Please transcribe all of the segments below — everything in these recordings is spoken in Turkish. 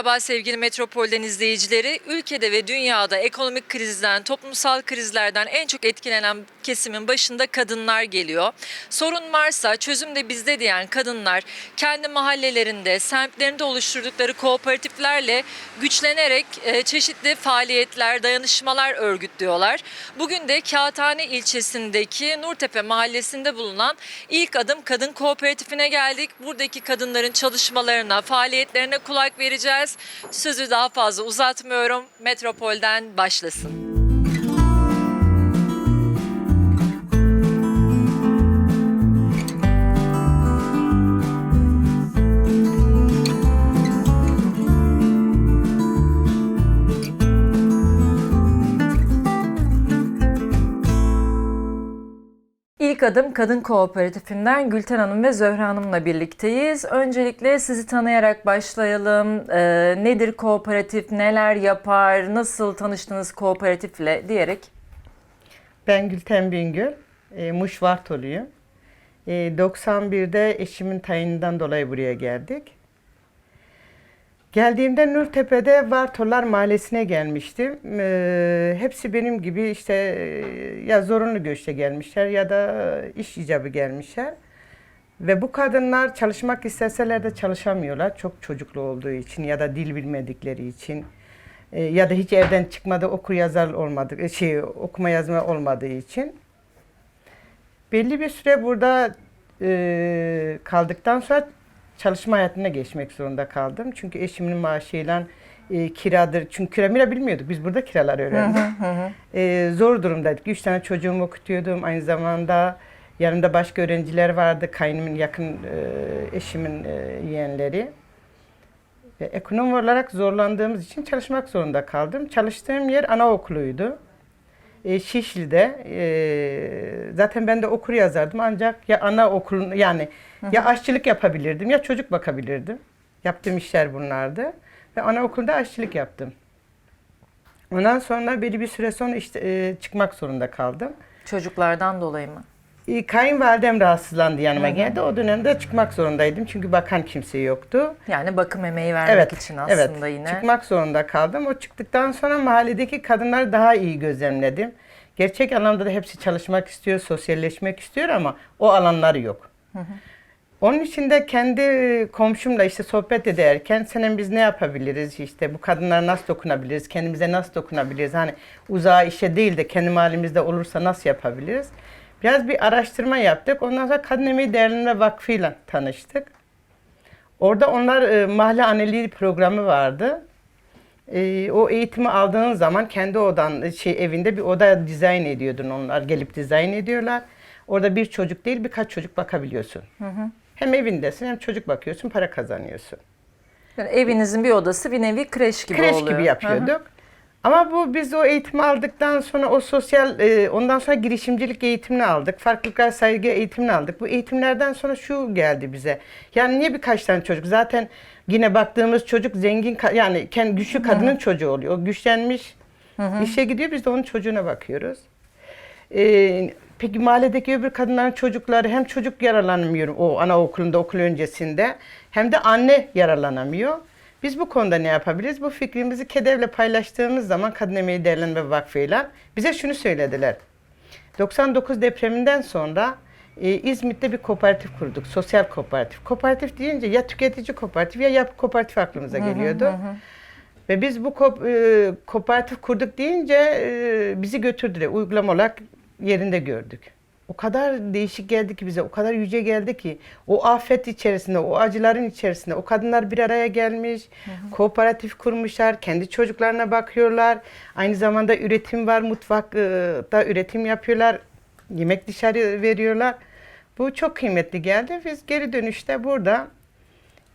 Merhaba sevgili Metropol'den izleyicileri. Ülkede ve dünyada ekonomik krizden, toplumsal krizlerden en çok etkilenen kesimin başında kadınlar geliyor. Sorun varsa çözüm de bizde diyen kadınlar kendi mahallelerinde, semtlerinde oluşturdukları kooperatiflerle güçlenerek e, çeşitli faaliyetler, dayanışmalar örgütlüyorlar. Bugün de Kağıthane ilçesindeki Nurtepe mahallesinde bulunan İlk Adım Kadın Kooperatifine geldik. Buradaki kadınların çalışmalarına, faaliyetlerine kulak vereceğiz. Sözü daha fazla uzatmıyorum. Metropol'den başlasın. İlk Adım Kadın Kooperatifinden Gülten Hanım ve Zöhre Hanım'la birlikteyiz. Öncelikle sizi tanıyarak başlayalım. Ee, nedir kooperatif, neler yapar, nasıl tanıştınız kooperatifle diyerek. Ben Gülten Bingöl, e, Muş Vartoluyum. E, 91'de eşimin tayininden dolayı buraya geldik. Geldiğimde Nurtepe'de Vartolar Mahallesi'ne gelmiştim. E, hepsi benim gibi işte e, ya zorunlu göçte gelmişler ya da iş icabı gelmişler. Ve bu kadınlar çalışmak isteseler de çalışamıyorlar. Çok çocuklu olduğu için ya da dil bilmedikleri için. E, ya da hiç evden çıkmadı okur yazar olmadı şey okuma yazma olmadığı için belli bir süre burada e, kaldıktan sonra çalışma hayatına geçmek zorunda kaldım. Çünkü eşimin maaşıyla e, kiradır. Çünkü kira mira bilmiyorduk. Biz burada kiralar öğrendik. E, zor durumdaydık. Üç tane çocuğumu okutuyordum. Aynı zamanda yanımda başka öğrenciler vardı. Kaynımın yakın e, eşimin e, yeğenleri. Ve ekonomi olarak zorlandığımız için çalışmak zorunda kaldım. Çalıştığım yer anaokuluydu. E, Şişli'de. E, zaten ben de okur yazardım ancak ya anaokulun yani ya aşçılık yapabilirdim ya çocuk bakabilirdim. Yaptığım işler bunlardı. Ve anaokulda aşçılık yaptım. Ondan sonra belli bir süre sonra işte e, çıkmak zorunda kaldım. Çocuklardan dolayı mı? E, Kayınvalidem rahatsızlandı yanıma geldi. O dönemde çıkmak zorundaydım çünkü bakan kimse yoktu. Yani bakım emeği vermek için aslında evet. yine. Çıkmak zorunda kaldım. O çıktıktan sonra mahalledeki kadınları daha iyi gözlemledim. Gerçek anlamda da hepsi çalışmak istiyor, sosyalleşmek istiyor ama o alanları yok. Onun için de kendi komşumla işte sohbet ederken senin biz ne yapabiliriz işte bu kadınlara nasıl dokunabiliriz, kendimize nasıl dokunabiliriz hani uzağa işe değil de kendi mahallemizde olursa nasıl yapabiliriz? Biraz bir araştırma yaptık. Ondan sonra Kadın Emeği Değerlendirme Vakfı ile tanıştık. Orada onlar e, mahalle anneliği programı vardı. E, o eğitimi aldığın zaman kendi odan e, şey evinde bir oda dizayn ediyordun onlar gelip dizayn ediyorlar. Orada bir çocuk değil birkaç çocuk bakabiliyorsun. Hem evindesin hem çocuk bakıyorsun para kazanıyorsun. Yani evinizin bir odası bir nevi kreş gibi Kreş oluyor. gibi yapıyorduk. Ama bu biz o eğitimi aldıktan sonra o sosyal e, ondan sonra girişimcilik eğitimini aldık. Farklılıklar saygı eğitimini aldık. Bu eğitimlerden sonra şu geldi bize. Yani niye birkaç tane çocuk? Zaten yine baktığımız çocuk zengin yani kendi güçlü kadının çocuğu oluyor. O güçlenmiş işe gidiyor biz de onun çocuğuna bakıyoruz. Ee, peki mahalledeki öbür kadınların çocukları hem çocuk yaralanamıyor o anaokulunda okul öncesinde hem de anne yaralanamıyor. Biz bu konuda ne yapabiliriz? Bu fikrimizi KEDEV'le paylaştığımız zaman Kadın Emeği Değerlendirme Vakfı'yla bize şunu söylediler. 99 depreminden sonra e, İzmit'te bir kooperatif kurduk. Sosyal kooperatif. Kooperatif deyince ya tüketici kooperatif ya yapı kooperatif aklımıza geliyordu. Ve biz bu ko- e, kooperatif kurduk deyince e, bizi götürdüler. Uygulama olarak yerinde gördük. O kadar değişik geldi ki bize, o kadar yüce geldi ki o afet içerisinde, o acıların içerisinde o kadınlar bir araya gelmiş, kooperatif kurmuşlar, kendi çocuklarına bakıyorlar. Aynı zamanda üretim var, mutfakta üretim yapıyorlar, yemek dışarı veriyorlar. Bu çok kıymetli geldi. Biz geri dönüşte burada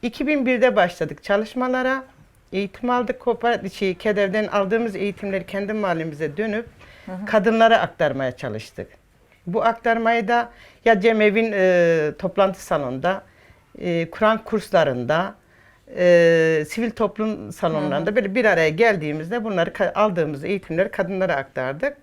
2001'de başladık çalışmalara. Eğitim aldık. Kooperatif, şey, KEDEV'den aldığımız eğitimleri kendi mahallemize dönüp kadınlara aktarmaya çalıştık. Bu aktarmayı da ya Cemevin e, toplantı salonunda, e, Kur'an kurslarında, e, sivil toplum salonlarında böyle bir araya geldiğimizde bunları aldığımız eğitimleri kadınlara aktardık.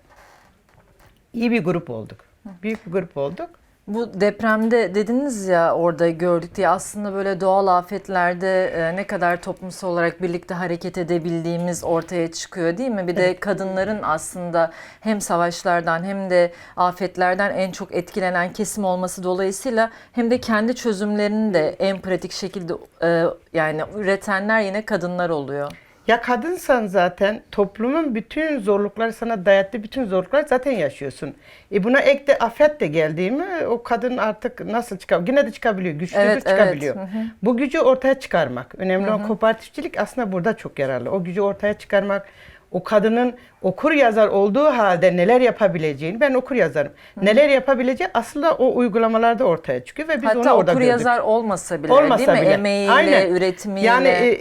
İyi bir grup olduk. Büyük bir grup olduk. Bu depremde dediniz ya orada gördük diye aslında böyle doğal afetlerde e, ne kadar toplumsal olarak birlikte hareket edebildiğimiz ortaya çıkıyor değil mi? Bir de kadınların aslında hem savaşlardan hem de afetlerden en çok etkilenen kesim olması dolayısıyla hem de kendi çözümlerini de en pratik şekilde e, yani üretenler yine kadınlar oluyor. Ya kadınsan zaten toplumun bütün zorlukları sana dayattığı bütün zorlukları zaten yaşıyorsun. E buna ek de afet de geldi mi o kadın artık nasıl çıkar? Yine de çıkabiliyor, güçlüdür Evet, evet. çıkabiliyor. Hı hı. Bu gücü ortaya çıkarmak. Önemli olan kooperatifçilik aslında burada çok yararlı. O gücü ortaya çıkarmak, o kadının okur yazar olduğu halde neler yapabileceğini, ben okur yazarım. Neler yapabileceği aslında o uygulamalarda ortaya çıkıyor ve biz onu Hatta orada okur gördük. yazar olmasa bile Olmasa değil mi? bile. Emeğiyle, Aynen. üretimiyle. Yani e,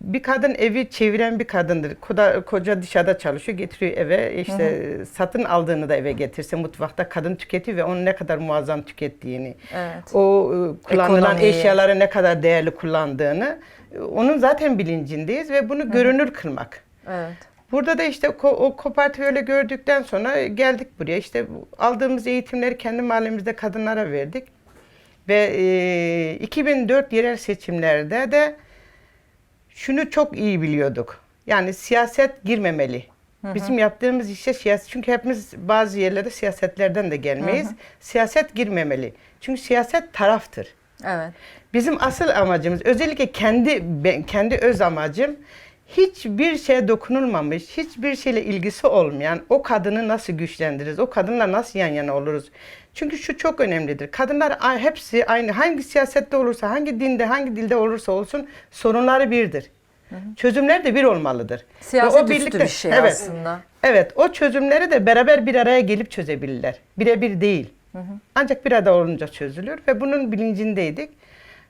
bir kadın evi çeviren bir kadındır. Koda, koca dışarıda çalışıyor, getiriyor eve. İşte satın aldığını da eve getirse mutfakta kadın tüketiyor ve onun ne kadar muazzam tükettiğini, Evet. o e, kullanılan Ekonomiyi. eşyaları ne kadar değerli kullandığını, onun zaten bilincindeyiz ve bunu görünür kılmak. Evet. Burada da işte o kooperatifi öyle gördükten sonra geldik buraya. İşte aldığımız eğitimleri kendi mahallemizde kadınlara verdik. Ve e, 2004 yerel seçimlerde de şunu çok iyi biliyorduk. Yani siyaset girmemeli. Bizim yaptığımız işte siyaset. Çünkü hepimiz bazı yerlerde siyasetlerden de gelmeyiz. Siyaset girmemeli. Çünkü siyaset taraftır. Evet. Bizim asıl amacımız özellikle kendi ben, kendi öz amacım hiçbir şeye dokunulmamış, hiçbir şeyle ilgisi olmayan o kadını nasıl güçlendiririz? O kadınla nasıl yan yana oluruz? Çünkü şu çok önemlidir. Kadınlar hepsi aynı. Hangi siyasette olursa, hangi dinde, hangi dilde olursa olsun sorunları birdir. Çözümler de bir olmalıdır. Ve Siyaset o üstü birlikte- bir şey evet, aslında. Evet, o çözümleri de beraber bir araya gelip çözebilirler. Birebir değil. Ancak bir arada olunca çözülür ve bunun bilincindeydik.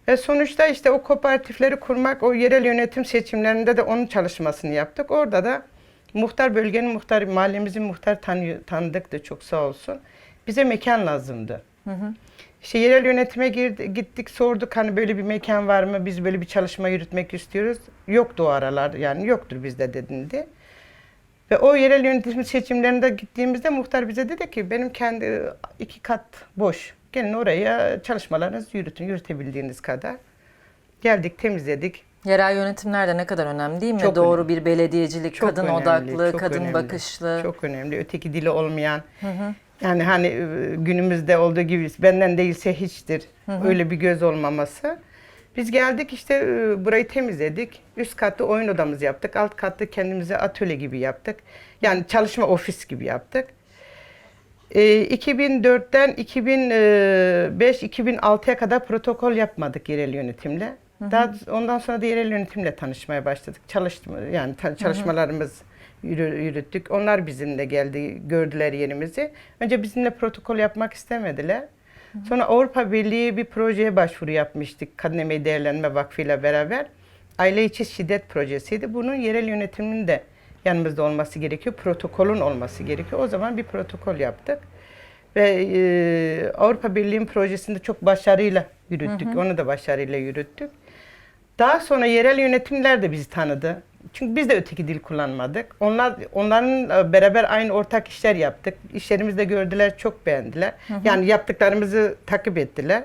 Ve sonuçta işte o kooperatifleri kurmak, o yerel yönetim seçimlerinde de onun çalışmasını yaptık. Orada da muhtar bölgenin muhtarı, mahallemizin muhtar tanı, tanıdıktı çok sağ olsun. Bize mekan lazımdı. İşte yerel yönetime girdi, gittik sorduk hani böyle bir mekan var mı? Biz böyle bir çalışma yürütmek istiyoruz. Yoktu o aralar yani yoktur bizde dedildi. Ve o yerel yönetim seçimlerinde gittiğimizde muhtar bize dedi ki benim kendi iki kat boş. Gelin oraya çalışmalarınızı yürütün yürütebildiğiniz kadar. Geldik temizledik. Yerel yönetimler de ne kadar önemli değil mi? Çok Doğru bir belediyecilik, Çok kadın önemli, odaklı, çok kadın önemli. bakışlı. Çok önemli. Öteki dili olmayan. Yani hani e, günümüzde olduğu gibi benden değilse hiçtir. Öyle bir göz olmaması. Biz geldik işte e, burayı temizledik. Üst katta oyun odamızı yaptık. Alt katta kendimize atölye gibi yaptık. Yani çalışma ofis gibi yaptık. E, 2004'ten 2005-2006'ya kadar protokol yapmadık yerel yönetimle. Daha ondan sonra da yerel yönetimle tanışmaya başladık. Çalıştım yani çalışmalarımız yürü- yürüttük. Onlar bizimle geldi, gördüler yerimizi. Önce bizimle protokol yapmak istemediler. Sonra Avrupa Birliği bir projeye başvuru yapmıştık. Kadın Emeği Değerlenme Vakfı ile beraber. Aile içi şiddet projesiydi. Bunun yerel yönetimin de yanımızda olması gerekiyor. Protokolün olması gerekiyor. O zaman bir protokol yaptık. Ve e, Avrupa Birliği'nin projesinde çok başarıyla yürüttük. Onu da başarıyla yürüttük. Daha sonra yerel yönetimler de bizi tanıdı. Çünkü biz de öteki dil kullanmadık. Onlar onların e, beraber aynı ortak işler yaptık. İşlerimizi de gördüler, çok beğendiler. Yani yaptıklarımızı takip ettiler.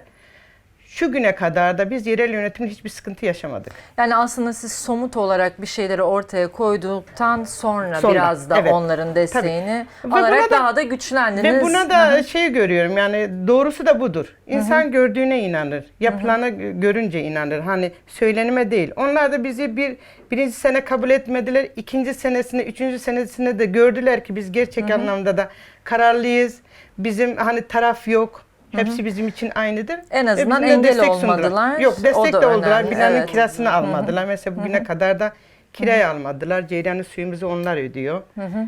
Şu güne kadar da biz yerel yönetimde hiçbir sıkıntı yaşamadık. Yani aslında siz somut olarak bir şeyleri ortaya koyduktan sonra, Sonra, biraz da evet. onların desteğini Ve alarak da- daha da güçlendiniz. Ve buna da şey görüyorum yani doğrusu da budur. İnsan gördüğüne inanır. Yapılana görünce inanır. Hani söylenime değil. Onlar da bizi bir birinci sene kabul etmediler. ikinci senesinde, üçüncü senesinde de gördüler ki biz gerçek anlamda da kararlıyız. Bizim hani taraf yok. Hepsi bizim için aynıdır. En Ve azından bizimle engel destek sundular. olmadılar. Yok O destek da de oldular. önemli, Binanın evet. kirasını almadılar. Mesela bugüne kadar da kirayı almadılar. Ceylan'ın suyumuzu onlar ödüyor.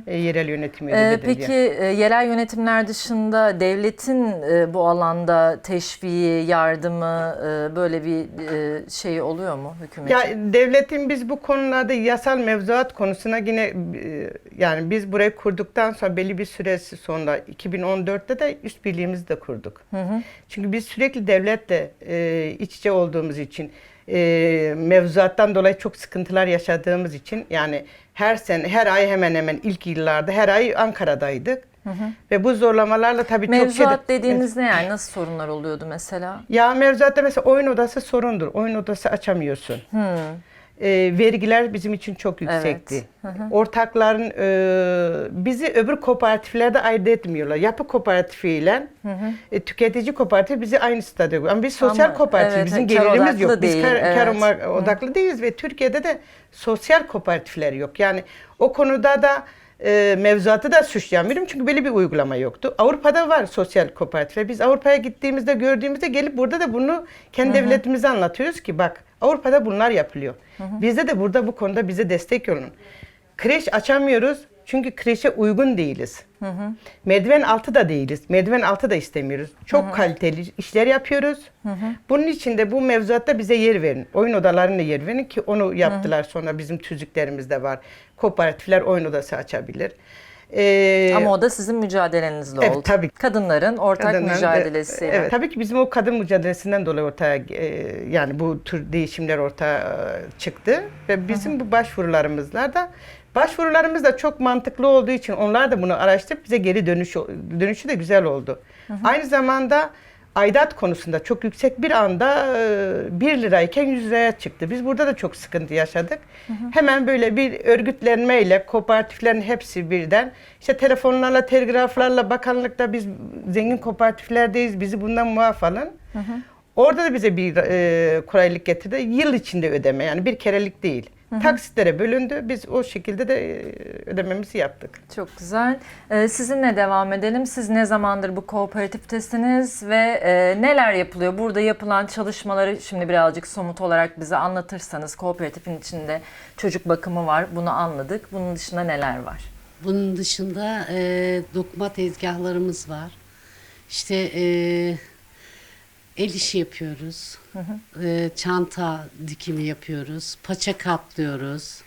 E, yerel yönetim Ee, ödedi diye. peki e, yerel yönetimler dışında devletin e, bu alanda teşviği, yardımı e, böyle bir e, şey oluyor mu hükümetin? Ya devletin biz bu konularda yasal mevzuat konusuna yine e, yani biz burayı kurduktan sonra belli bir süresi sonra 2014'te de üst birliğimizi de kurduk. Çünkü biz sürekli devletle e, iç içe olduğumuz için e, mevzuattan dolayı çok sıkıntılar yaşadığımız için yani her sene her ay hemen hemen ilk yıllarda her ay Ankara'daydık. Ve bu zorlamalarla tabii çok şey Mevzuat dediğiniz ne yani? Nasıl sorunlar oluyordu mesela? ya mevzuatta mesela oyun odası sorundur. Oyun odası açamıyorsun. Ee, vergiler bizim için çok yüksekti. Ortakların e, bizi öbür kooperatiflerde ayırt etmiyorlar. Yapı kooperatifiyle e, tüketici kooperatif bizi aynı koyuyor. Ama biz sosyal Ama kooperatif, evet, bizim kar gelirimiz yok. Biz değil, kar, kar evet. oma- odaklı değiliz ve Türkiye'de de sosyal kooperatifler yok. Yani o konuda da e, mevzuatı da suçlayamıyorum çünkü böyle bir uygulama yoktu. Avrupa'da var sosyal kooperatifler. Biz Avrupa'ya gittiğimizde gördüğümüzde gelip burada da bunu kendi devletimize anlatıyoruz ki bak Avrupa'da bunlar yapılıyor. Bizde de burada bu konuda bize destek olun. Kreş açamıyoruz çünkü kreşe uygun değiliz. Merdiven altı da değiliz. Merdiven altı da istemiyoruz. Çok kaliteli işler yapıyoruz. Bunun için de bu mevzuatta bize yer verin. Oyun odalarına yer verin ki onu yaptılar sonra bizim tüzüklerimizde var. Kooperatifler oyun odası açabilir. Ee, Ama o da sizin mücadelenizle Evet, oldu. tabii. Kadınların ortak Kadınların, mücadelesiyle. e, Evet. Tabii ki bizim o kadın mücadelesinden dolayı ortaya e, yani bu tür değişimler ortaya e, çıktı ve bizim bu başvurularımızla da başvurularımız da çok mantıklı olduğu için onlar da bunu araştırıp bize geri dönüş dönüşü de güzel oldu. Aynı zamanda aidat konusunda çok yüksek bir anda e, 1 lirayken 100 liraya çıktı. Biz burada da çok sıkıntı yaşadık. Hemen böyle bir örgütlenmeyle kooperatiflerin hepsi birden işte telefonlarla, telgraflarla bakanlıkta biz zengin kooperatiflerdeyiz bizi bundan muaf alın. Orada da bize bir e, kolaylık getirdi. Yıl içinde ödeme yani bir kerelik değil. Taksitlere bölündü. Biz o şekilde de e, ödememizi yaptık. Çok güzel. Ee, sizinle devam edelim. Siz ne zamandır bu kooperatiftesiniz ve e, neler yapılıyor? Burada yapılan çalışmaları şimdi birazcık somut olarak bize anlatırsanız kooperatifin içinde çocuk bakımı var. Bunu anladık. Bunun dışında neler var? Bunun dışında e, dokuma tezgahlarımız var. İşte e, el işi yapıyoruz. E, çanta dikimi yapıyoruz. Paça katlıyoruz.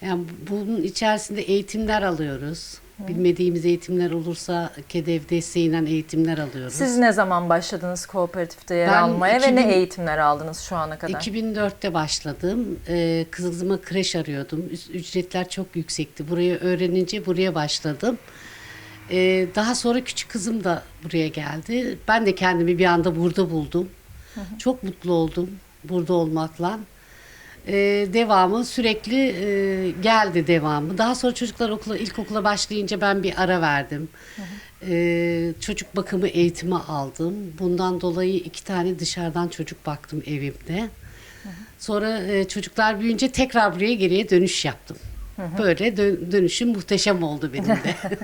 Yani bunun içerisinde eğitimler alıyoruz. Bilmediğimiz eğitimler olursa KEDEV desteğiyle eğitimler alıyoruz. Siz ne zaman başladınız kooperatifte yer Ben almaya ve 2000 ne eğitimler aldınız şu ana kadar? 2004'te başladım. Ee, kızıma kreş arıyordum. Üc- Ücretler çok yüksekti. Burayı öğrenince buraya başladım. Ee, daha sonra küçük kızım da buraya geldi. Ben de kendimi bir anda burada buldum. Çok mutlu oldum burada olmakla. Ee, devamı sürekli e, geldi devamı. Daha sonra çocuklar okula, ilkokula başlayınca ben bir ara verdim. Ee, çocuk bakımı eğitimi aldım. Bundan dolayı iki tane dışarıdan çocuk baktım evimde. Sonra e, çocuklar büyüyünce tekrar buraya geriye dönüş yaptım. Böyle dö- dönüşüm muhteşem oldu benim de.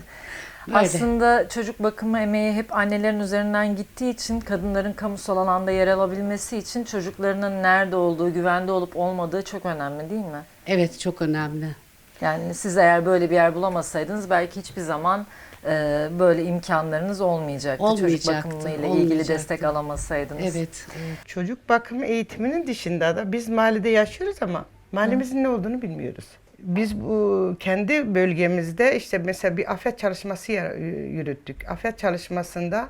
Böyle. Aslında çocuk bakımı emeği hep annelerin üzerinden gittiği için kadınların kamusal alanda yer alabilmesi için çocuklarının nerede olduğu, güvende olup olmadığı çok önemli değil mi? Evet çok önemli. Yani siz eğer böyle bir yer bulamasaydınız belki hiçbir zaman e, böyle imkanlarınız olmayacaktı. Çocuk Olmayacaktı, bakımıyla ilgili destek alamasaydınız. Evet. Çocuk bakımı eğitiminin dışında da biz mahallede yaşıyoruz ama mahallemizin ne olduğunu bilmiyoruz. Biz bu kendi bölgemizde işte mesela bir afet çalışması yürüttük. Afet çalışmasında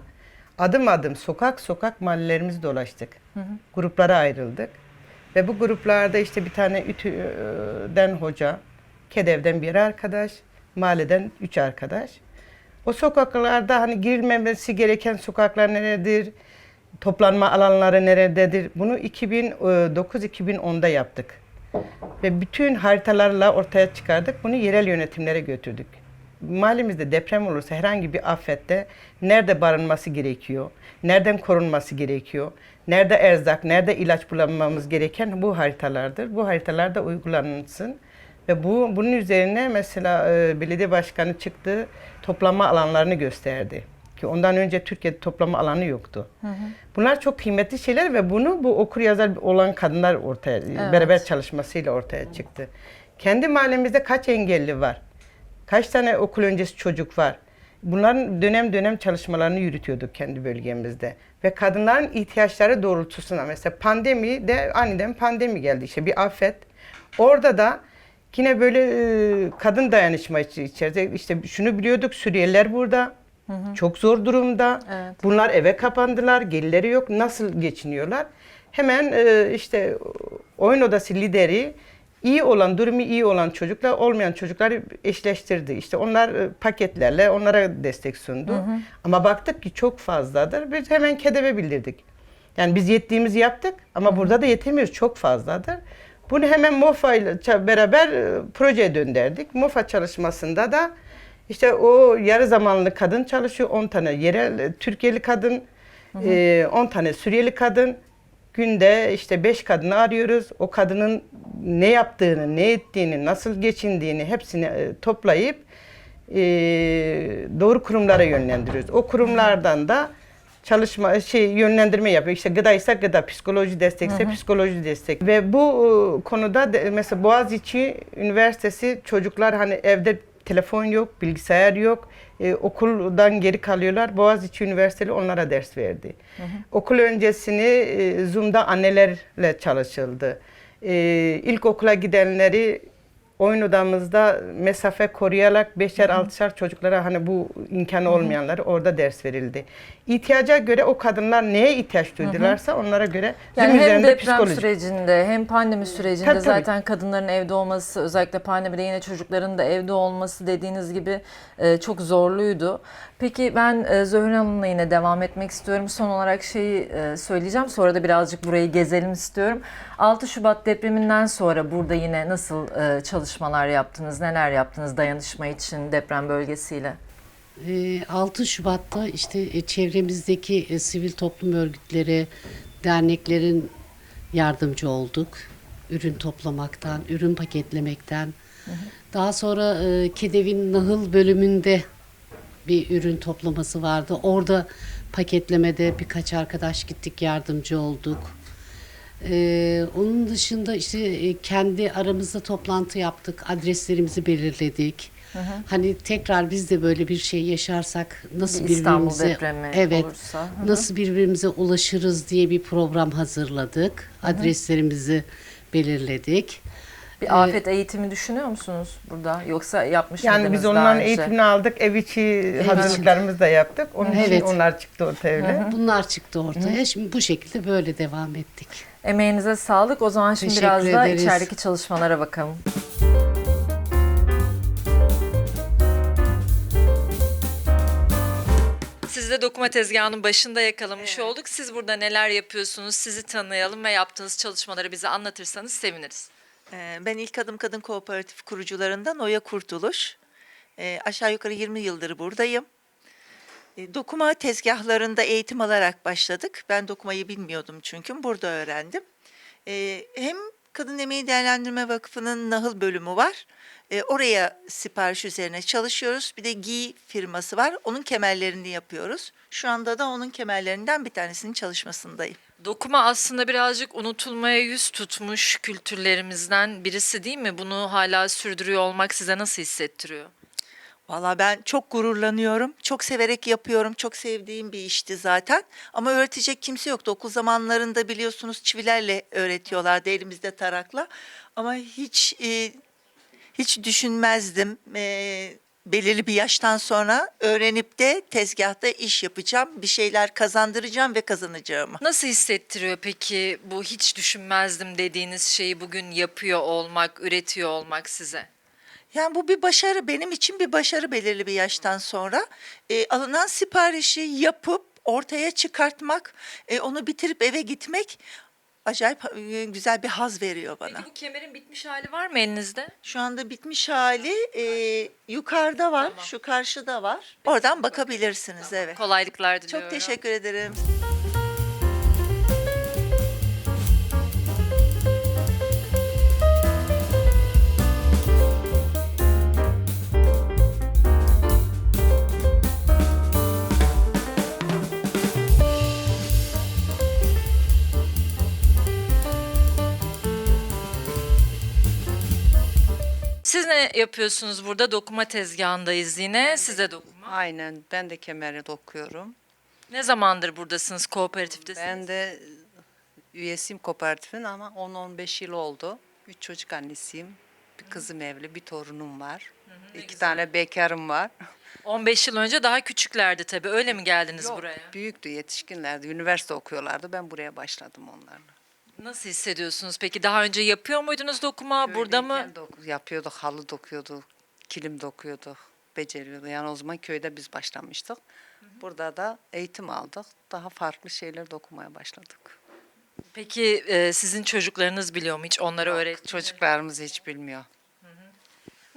adım adım sokak sokak mahallelerimizi dolaştık. Gruplara ayrıldık. Ve bu gruplarda işte bir tane ütüden hoca, KEDEV'den bir arkadaş, mahalleden üç arkadaş. O sokaklarda hani girilmemesi gereken sokaklar neredir? Toplanma alanları nerededir? Bunu 2009-2010'da yaptık. Ve bütün haritalarla ortaya çıkardık. Bunu yerel yönetimlere götürdük. Mahallemizde deprem olursa herhangi bir afette nerede barınması gerekiyor? Nereden korunması gerekiyor? Nerede erzak, nerede ilaç bulamamız gereken bu haritalardır. Bu haritalarda uygulanırsın. Ve bu bunun üzerine mesela e, belediye başkanı çıktı, toplama alanlarını gösterdi. Ki ondan önce Türkiye'de toplama alanı yoktu. Bunlar çok kıymetli şeyler ve bunu bu okur yazar olan kadınlar ortaya beraber çalışmasıyla ortaya çıktı. Kendi mahallemizde kaç engelli var? Kaç tane okul öncesi çocuk var? Bunların dönem dönem çalışmalarını yürütüyorduk kendi bölgemizde. Ve kadınların ihtiyaçları doğrultusunda mesela pandemi de aniden pandemi geldi işte bir afet. Orada da yine böyle e, kadın dayanışma içerisinde işte şunu biliyorduk Suriyeliler burada. Çok zor durumda. Evet. Bunlar eve kapandılar, gelirleri yok. Nasıl geçiniyorlar? hemen e, işte oyun odası lideri iyi olan, durumu iyi olan çocuklar olmayan çocukları eşleştirdi. İşte onlar e, paketlerle onlara destek sundu. Ama baktık ki çok fazladır. Biz hemen KEDEV'e bildirdik. Yani biz yettiğimizi yaptık ama burada da yetemiyoruz. Çok fazladır. Bunu hemen MOFA ile beraber e, projeye döndürdük. MOFA çalışmasında da işte o yarı zamanlı kadın çalışıyor. 10 tane yerel e, Türkiye'li kadın, e, 10 tane Suriyeli kadın. Günde işte 5 kadını arıyoruz. O kadının ne yaptığını, ne ettiğini, nasıl geçindiğini hepsini e, toplayıp e, doğru kurumlara yönlendiriyoruz. O kurumlardan da çalışma şey yönlendirme yapıyor. İşte gıdaysa gıda, psikoloji destekse psikoloji destek. Ve bu e, konuda de, mesela Boğaziçi Üniversitesi çocuklar hani evde telefon yok, bilgisayar yok. e, okuldan geri kalıyorlar. Boğaziçi Üniversitesi onlara ders verdi. Okul öncesini e, Zoom'da annelerle çalışıldı. E, ilkokula gidenleri oyun odamızda mesafe koruyarak beşer altışar çocuklara hani bu imkanı olmayanları orada ders verildi. İhtiyaca göre o kadınlar neye ihtiyaç duydularsa onlara göre Yani hem üzerinde deprem psikoloji. sürecinde hem pandemi sürecinde Tabii, tabii. zaten kadınların evde olması özellikle pandemide yine çocukların da evde olması dediğiniz gibi e, çok zorluydu. Peki ben e, Zöhre Hanım'la yine devam etmek istiyorum. Son olarak şeyi e, söyleyeceğim sonra da birazcık burayı gezelim istiyorum. 6 Şubat depreminden sonra burada yine nasıl e, çalışmalar yaptınız, neler yaptınız dayanışma için deprem bölgesiyle? Ee, 6 Şubat'ta işte e, çevremizdeki e, sivil toplum örgütleri, derneklerin yardımcı olduk. Ürün toplamaktan, ürün paketlemekten. Daha sonra e, KEDEV'in Nahıl bölümünde bir ürün toplaması vardı. Orada paketlemede birkaç arkadaş gittik, yardımcı olduk. Ee, onun dışında işte e, kendi aramızda toplantı yaptık, adreslerimizi belirledik. Hani tekrar biz de böyle bir şey yaşarsak nasıl Bir İstanbul birbirimize depremi evet olursa. Hı hı. nasıl birbirimize ulaşırız diye bir program hazırladık. Adreslerimizi belirledik. Bir afet eğitimi düşünüyor musunuz burada? Yoksa yapmış Yani mıydınız biz daha onların önce? eğitimini aldık. Ev içi hazırlıklarımızı da yaptık. Onun için Evet. onlar çıktı ortaya öyle. Bunlar çıktı ortaya. Şimdi bu şekilde böyle devam ettik. Emeğinize sağlık. O zaman şimdi Teşekkür biraz da ederiz. içerideki çalışmalara bakalım. Siz de dokuma tezgahının başında yakalamış olduk. Siz burada neler yapıyorsunuz? Sizi tanıyalım ve yaptığınız çalışmaları bize anlatırsanız seviniriz. Ee, Ben İlk Adım Kadın Kooperatif kurucularından Oya Kurtuluş. Ee, Aşağı yukarı 20 yıldır buradayım. Ee, Dokuma tezgahlarında eğitim alarak başladık. Ben dokumayı bilmiyordum çünkü burada öğrendim. Ee, Hem Kadın Emeği Değerlendirme Vakfı'nın Nahıl bölümü var. Ee, Oraya sipariş üzerine çalışıyoruz. Bir de giy firması var. Onun kemerlerini yapıyoruz. Şu anda da onun kemerlerinden bir tanesinin çalışmasındayım. Dokuma aslında birazcık unutulmaya yüz tutmuş kültürlerimizden birisi değil mi? Bunu hala sürdürüyor olmak size nasıl hissettiriyor? Valla ben çok gururlanıyorum. Çok severek yapıyorum. Çok sevdiğim bir işti zaten. Ama öğretecek kimse yoktu. Okul zamanlarında biliyorsunuz çivilerle öğretiyorlardı elimizde tarakla. Ama hiç e, hiç düşünmezdim. E, belirli bir yaştan sonra öğrenip de tezgahta iş yapacağım. Bir şeyler kazandıracağım ve kazanacağımı. Nasıl hissettiriyor peki bu hiç düşünmezdim dediğiniz şeyi bugün yapıyor olmak, üretiyor olmak size? Yani bu bir başarı benim için bir başarı belirli bir yaştan sonra E, alınan siparişi yapıp ortaya çıkartmak, e, onu bitirip eve gitmek acayip e, güzel bir haz veriyor bana. Peki bu kemerin bitmiş hali var mı elinizde? Şu anda bitmiş hali e, yukarıda var, şu karşıda var. Oradan bakabilirsiniz evet. Kolaylıklar diliyorum. Çok teşekkür ederim. Siz ne yapıyorsunuz burada? Dokuma tezgahındayız yine. Size dokuma. Aynen ben de kemeri dokuyorum. Ne zamandır buradasınız kooperatiftesiniz? Ben de üyesiyim kooperatifin ama 10-15 yıl oldu. Üç çocuk annesiyim. Bir kızım evli, bir torunum var. İki tane bekarım var. 15 yıl önce daha küçüklerdi tabii. Öyle mi geldiniz Yok, buraya? Büyüktü, yetişkinlerdi. Üniversite okuyorlardı. Ben buraya başladım onlarla. Nasıl hissediyorsunuz peki? Daha önce yapıyor muydunuz dokuma? Burada mı? Köydeyken doku- yapıyorduk, halı dokuyorduk, kilim dokuyorduk, beceriyorduk. Yani o zaman köyde biz başlamıştık. Burada da eğitim aldık. Daha farklı şeyler dokumaya başladık. Peki e, sizin çocuklarınız biliyor mu hiç onları öğret? Çocuklarımız hiç bilmiyor.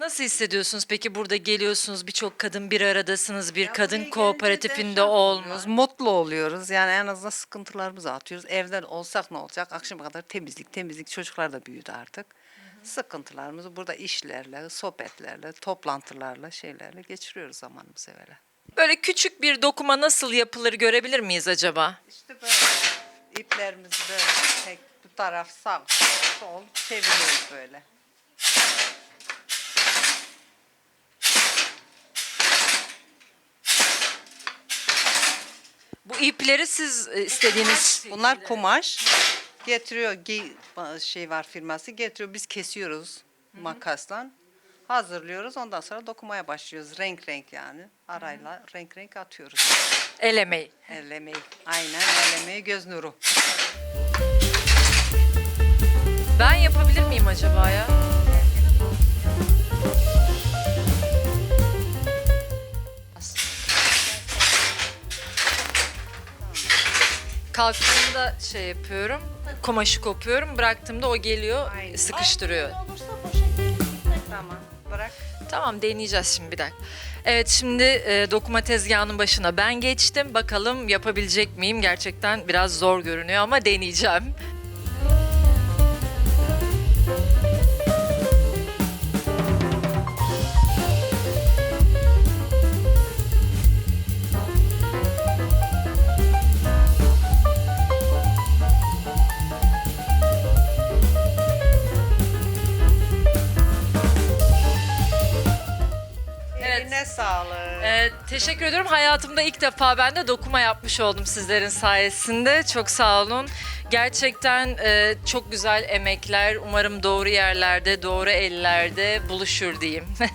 Nasıl hissediyorsunuz peki burada geliyorsunuz birçok kadın bir aradasınız bir Ya kadın gelince de kooperatifinde şart olmuş. oluyoruz, Mutlu oluyoruz. Yani en azından sıkıntılarımızı atıyoruz. Evden olsak ne olacak? Akşama kadar temizlik, temizlik. Çocuklar da büyüdü artık. Sıkıntılarımızı burada işlerle, sohbetlerle, toplantılarla, şeylerle geçiriyoruz zamanımızı evvela. Böyle küçük bir dokuma nasıl yapılır görebilir miyiz acaba? İşte böyle iplerimizi böyle tek bu taraf sağ, sol çeviriyoruz böyle. Bu ipleri siz e, istediğiniz Bunlar kumaş. Getiriyor gi- şey var firması getiriyor biz kesiyoruz makasla. Hazırlıyoruz ondan sonra dokumaya başlıyoruz. Renk renk yani. Arayla renk renk atıyoruz. el emeği. Aynen el emeği göz nuru. Ben yapabilir miyim acaba ya? Kalktığımda şey yapıyorum, kumaşı kopuyorum, bıraktığımda o geliyor, Aynen. sıkıştırıyor. Tamam. Bırak. Tamam deneyeceğiz şimdi bir dakika. Evet şimdi e, dokuma tezgahının başına ben geçtim. Bakalım yapabilecek miyim? Gerçekten biraz zor görünüyor ama deneyeceğim. Teşekkür ediyorum. Hayatımda ilk defa ben de dokuma yapmış oldum sizlerin sayesinde. Çok sağ olun. Gerçekten e, çok güzel emekler. Umarım doğru yerlerde, doğru ellerde buluşur diyeyim.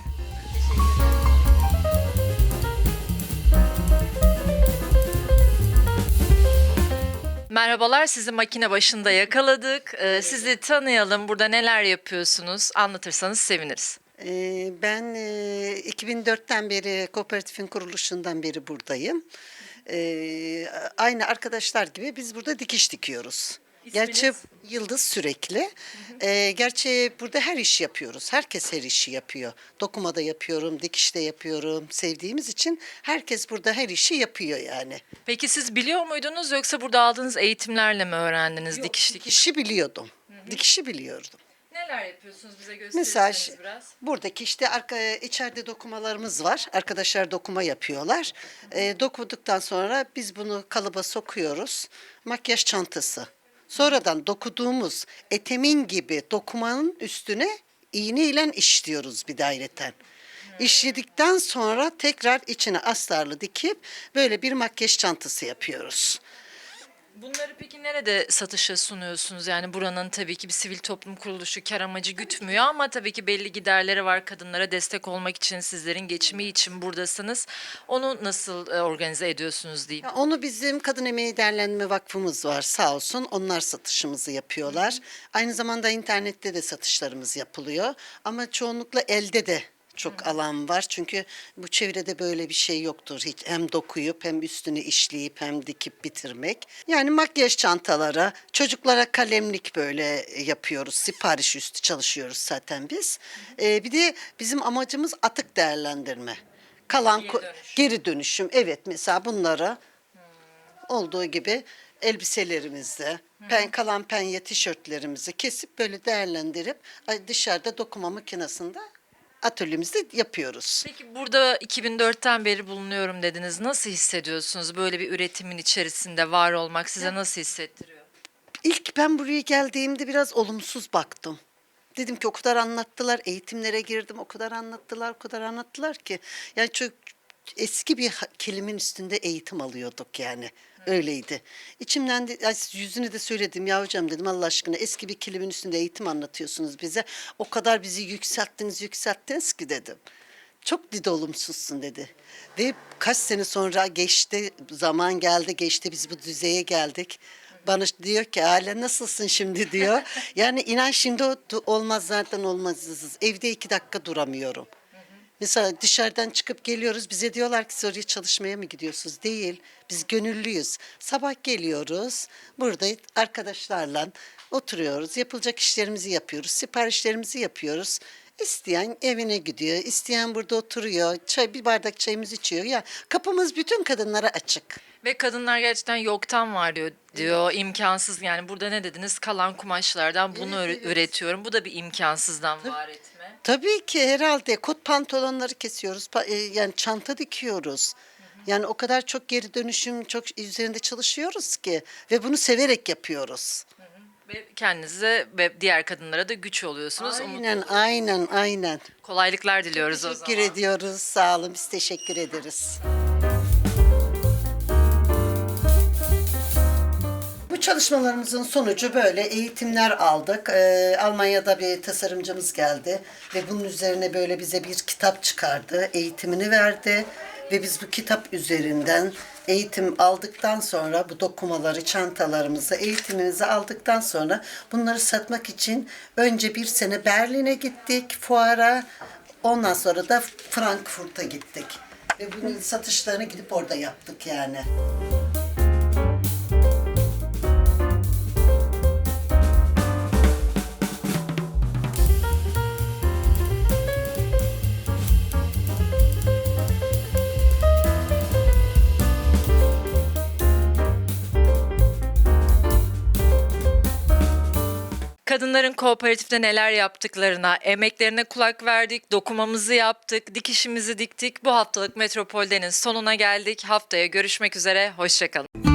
Merhabalar, sizi makine başında yakaladık. Ee, sizi tanıyalım. Burada neler yapıyorsunuz? Anlatırsanız seviniriz. Ee, Ben e, 2004'ten beri kooperatifin kuruluşundan beri buradayım. Ee, Aynı arkadaşlar gibi biz burada dikiş dikiyoruz. Gerçi Yıldız sürekli. Ee, gerçi burada her iş yapıyoruz. Herkes her işi yapıyor. Dokuma da yapıyorum, dikiş de yapıyorum. Sevdiğimiz için herkes burada her işi yapıyor yani. Peki siz biliyor muydunuz yoksa burada aldığınız eğitimlerle mi öğrendiniz dikiş dikiş? Dikişi biliyordum. Dikişi biliyordum. Neler yapıyorsunuz bize gösterirseniz biraz. buradaki işte arka içeride dokumalarımız var. Arkadaşlar dokuma yapıyorlar. Ee, dokuduktan sonra biz bunu kalıba sokuyoruz. Makyaj çantası. Sonradan dokuduğumuz etemin gibi dokumanın üstüne iğneyle işliyoruz bir daireten. İşledikten sonra tekrar içine astarlı dikip böyle bir makyaj çantası yapıyoruz. Bunları peki nerede satışa sunuyorsunuz? Yani buranın tabii ki bir sivil toplum kuruluşu kar amacı gütmüyor ama tabii ki belli giderleri var. Kadınlara destek olmak için, sizlerin geçimi için buradasınız. Onu nasıl e, organize ediyorsunuz diyeyim. Ya Onu bizim Kadın Emeği Derlenme Vakfımız var sağ olsun. Onlar satışımızı yapıyorlar. Aynı zamanda internette de satışlarımız yapılıyor. Ama çoğunlukla elde de çok alan var. Çünkü bu çevrede böyle bir şey yoktur. Hiç hem dokuyup hem üstünü işleyip hem dikip bitirmek. Yani makyaj çantalara, çocuklara kalemlik böyle yapıyoruz. Sipariş üstü çalışıyoruz zaten biz. Ee, bir de bizim amacımız atık değerlendirme. Kalan Geri dönüş. geri dönüşüm. Evet mesela bunlara olduğu gibi elbiselerimizde, pen, kalan penye tişörtlerimizi kesip böyle değerlendirip ay, dışarıda dokuma makinesinde atölyemizde yapıyoruz. Peki burada 2004'ten beri bulunuyorum dediniz. Nasıl hissediyorsunuz? Böyle bir üretimin içerisinde var olmak size nasıl hissettiriyor? İlk ben buraya geldiğimde biraz olumsuz baktım. Dedim ki o kadar anlattılar, eğitimlere girdim, o kadar anlattılar, o kadar anlattılar ki. Yani çok eski bir ha- kelimenin üstünde eğitim alıyorduk yani. Öyleydi. İçimden de ay, yüzünü de söyledim ya hocam dedim Allah aşkına eski bir kelimenin üstünde eğitim anlatıyorsunuz bize. O kadar bizi yükselttiniz yükselttiniz ki dedim. Çok dedi olumsuzsun dedi. Ve kaç sene sonra geçti, zaman geldi, geçti biz bu düzeye geldik. bana diyor ki Hale nasılsın şimdi diyor. yani inan şimdi olmaz zaten olmaz. Evde iki dakika duramıyorum. Mesela dışarıdan çıkıp geliyoruz bize diyorlar ki oraya çalışmaya mı gidiyorsunuz? Değil. Biz gönüllüyüz. Sabah geliyoruz. Burada arkadaşlarla oturuyoruz. Yapılacak işlerimizi yapıyoruz. Siparişlerimizi yapıyoruz. İsteyen evine gidiyor. isteyen burada oturuyor. Çay bir bardak çayımızı içiyor. Ya kapımız bütün kadınlara açık. Ve kadınlar gerçekten yoktan var diyor, diyor. imkansız yani burada ne dediniz? Kalan kumaşlardan bunu üre- üretiyorum. Bu da bir imkansızdan var etme. Tabii ki herhalde kot pantolonları kesiyoruz. pa- e, Yani çanta dikiyoruz. Yani o kadar çok geri dönüşüm, çok üzerinde çalışıyoruz ki ve bunu severek yapıyoruz. Ve kendinize ve diğer kadınlara da güç oluyorsunuz. Umut- Aynen, aynen, aynen. Kolaylıklar diliyoruz o Teşekkür zaman. ediyoruz. Sağ olun. Biz teşekkür ederiz. Bu çalışmalarımızın sonucu böyle eğitimler aldık. Ee, Almanya'da bir tasarımcımız geldi ve bunun üzerine böyle bize bir kitap çıkardı. Eğitimini verdi ve biz bu kitap üzerinden eğitim aldıktan sonra bu dokumaları, çantalarımızı, eğitimimizi aldıktan sonra bunları satmak için önce bir sene Berlin'e gittik fuara. Ondan sonra da Frankfurt'a gittik. Ve bunun satışlarını gidip orada yaptık yani. Kadınların kooperatifte neler yaptıklarına, emeklerine kulak verdik, dokumamızı yaptık, dikişimizi diktik. Bu haftalık Metropol'denin sonuna geldik. Haftaya görüşmek üzere, hoşçakalın.